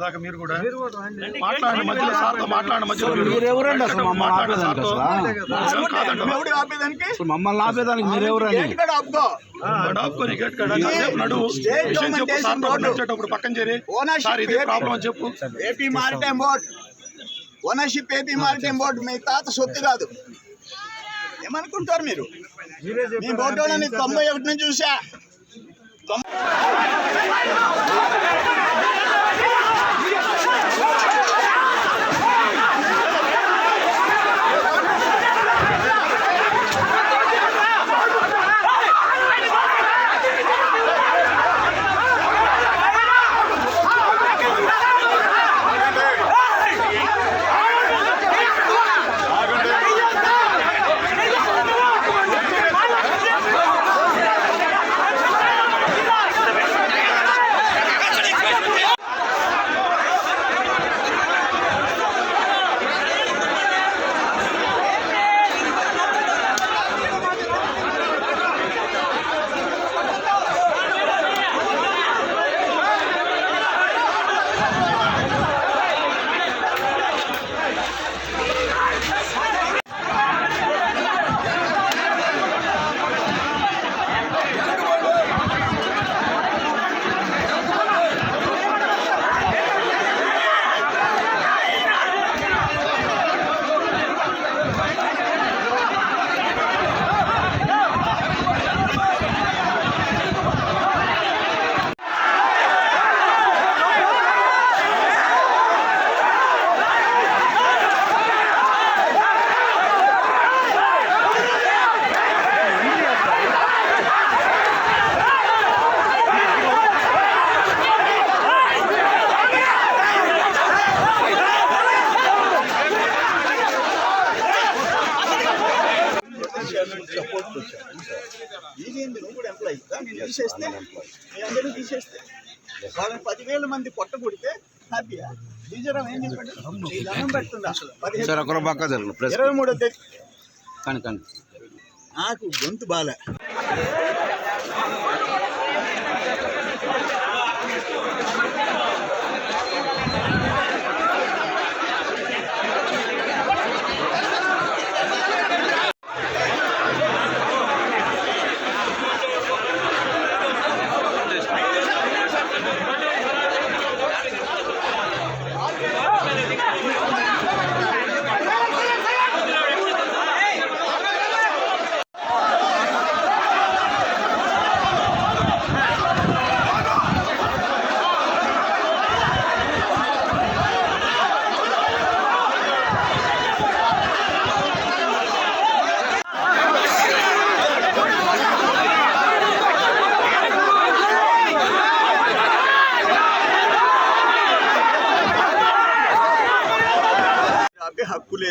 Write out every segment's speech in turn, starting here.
దాకా మీరు కూడా మాట్లాడండి మధ్యలో సార్తో మాట్లాడండి మధ్యలో మీరు ఎవరండి అసలు మమ్మల్ని ఆపేదానికి. అసలు? కాదండి అసలు ఆపేదానికి మీరు ఎవరండి నడువు పక్కన చేరి. ఓనర్షిప్ సార్ ఇదే ఏపీ. ప్రాబ్లం అని చెప్పు? AP maritime board ownership AP maritime board మీ తాత సొత్తు కాదు. ఏమనుకుంటారు మీరు? మీ బోర్డు తొంభై ఒకటి నుంచి చూసా. నువ్వు కూడా ఎంప్లాయీ నేను తీసేస్తే మీ అందరూ తీసేస్తే వాళ్ళని పదివేల మంది పొట్ట కొడితే హ్యాపీయా డీజరం ఏం చెప్పండి ఈ దండం పెడుతుందా పదిహేను సార్ ఒకరు పక్క జరగండి. ప్రెస్ ఇరవై మూడో తేదీ. కానీ కానీ. నాకు గొంతు బాలే.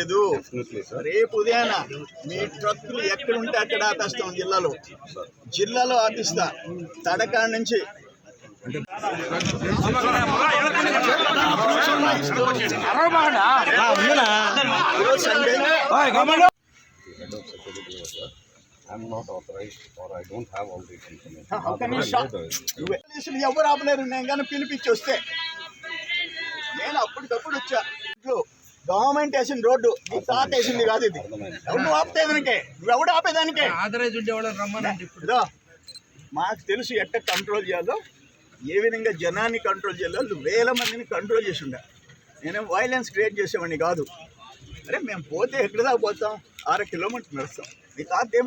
లేదు. రేపు ఉదయాన మీ ట్రక్కులు ఎక్కడ ఉంటే అక్కడ ఆపేస్తాం జిల్లాలో. జిల్లాలో ఆపిస్తా. తడకాడ నుంచి. ఎవరు ఆపలేరు? నేను కానీ పిలిపించి వస్తే. నేను అప్పటికప్పుడు వచ్చా. గవర్నమెంట్ వేసిన రోడ్డు. తాత వేసింది కాదు ఇది. ఎవరు నువ్వు ఆపేదానికే? నువ్వెవడు ఆపేదానికే ఇప్పుడు. ఇదో మాకు తెలుసు ఎట్ట కంట్రోల్ చేయాలో. ఏ విధంగా జనాన్ని కంట్రోల్ చేయాలో వేల మందిని కంట్రోల్ చేసి ఉండే నేనేం వైలెన్స్ క్రియేట్ చేసేవాడిని కాదు. అరే మేము పోతే ఎక్కడ దాకా పోతాం? ఆరు కిలోమీటర్లు నడుస్తాం. మీ తాత ఏం